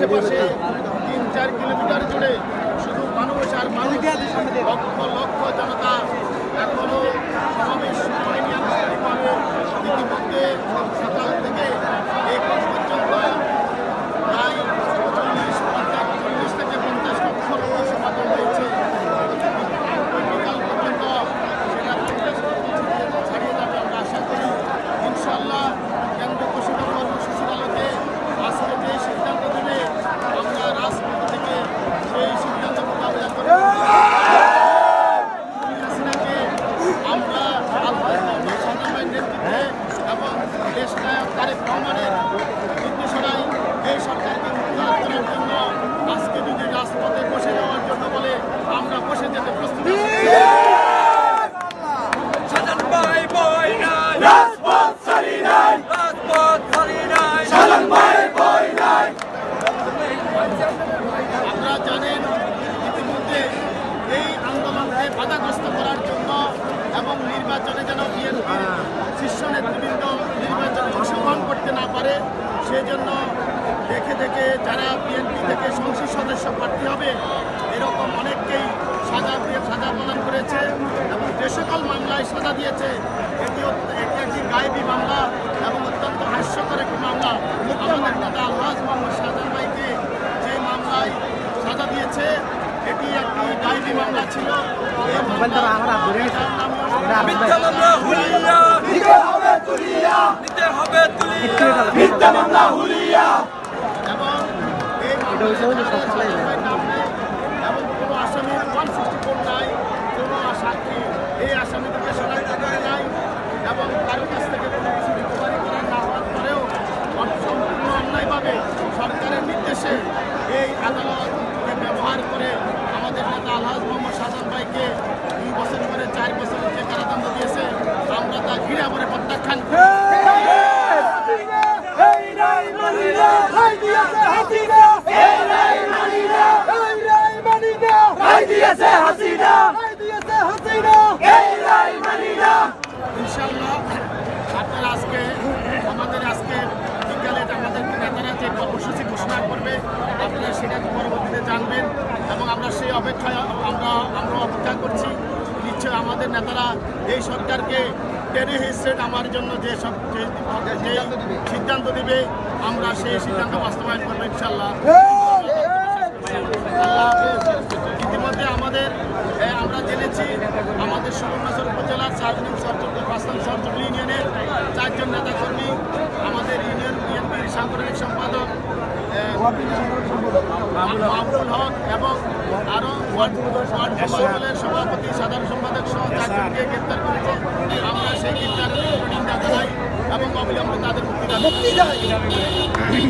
আশেপাশে তিন, চার কিলোমিটার জুড়ে শুধু মানুষ আর মানুষ। লক্ষ লক্ষ জনতা এখনও সমাবেশ হয়নি আনুষ্ঠানিকভাবে। ইতিমধ্যে সকাল থেকে এখন পর্যন্ত প্রায় চল্লিশ পঞ্চাশ চল্লিশ থেকে পঞ্চাশ লক্ষ লোক সমাগম হয়েছে বিকাল পর্যন্ত সেটা পঞ্চাশ লক্ষ ছাড়িয়ে যাবে আমরা আশা করি ইনশাল্লাহ কেন্দ্র ঘোষিত কর্মসূচির আলোকে আজকে যে সিদ্ধান্ত দেবে আমরা রাজপথ থেকে সেই সিদ্ধান্ত মোকাবিলা করে হাসিনাকে আমরা আল্লাহ সাধারণ নেতৃত্বে এবং দেশ নায়ক তারেক এই সরকারকে উদ্ধার করার জন্য আজকে যদি রাজপথে বসে যাওয়ার জন্য বলে আমরা বসে যেতে প্রস্তুত আছি। না পারে সেজন্য দেখে দেখে যারা বিএনপি থেকে সংসদ সদস্য প্রার্থী হবে এরকম অনেককেই সাজা দিয়ে সাজা প্রদান করেছে এবং যে সকল মামলায় সাজা দিয়েছে। এটি এটি একটি গায়েবী মামলা এবং অত্যন্ত হাস্যকর একটি মামলা। আমাদের নেতা আল্লাহ মোহাম্মদ শাহজাহান ভাইকে যে মামলায় সাজা দিয়েছে এটি একটি গায়েবী মামলা ছিল। তুলিয়া নিতে হবে তুলিয়া। মিথ্যা মামলা হুলিয়া। এবং আমাদের আজকে বিকালে আমাদের নেতারা যে কর্মসূচি ঘোষণা করবে, আপনারা সেটা পরবর্তীতে জানবেন এবং আমরা সেই অপেক্ষায় আমরা আমরা অপেক্ষা করছি। নিশ্চয় আমাদের নেতারা এই সরকারকে টেনে হিসেবে আমার জন্য যে সব যে সিদ্ধান্ত দিবে, আমরা সেই সিদ্ধান্ত বাস্তবায়ন করব ইনশাল্লাহ ইতিমধ্যে আমাদের আমরা জেনেছি আমাদের সুবর্ণচর উপজেলার চারজন সরচক্র পাঁচজন সরচক্র ইউনিয়নের চারজন নেতাকর্মী, আমাদের ইউনিয়ন বিএনপির সাংগঠনিক সম্পাদক মাহবুল হক এবং আরও ওয়ার্ড সভাপতি, সাধারণ সম্পাদক সহ চারজনকে গ্রেপ্তার করেছে। সেই গ্রেপ্তারের নিন্দা জানাই এবং অবিলম্বে তাদের মুক্তি করি।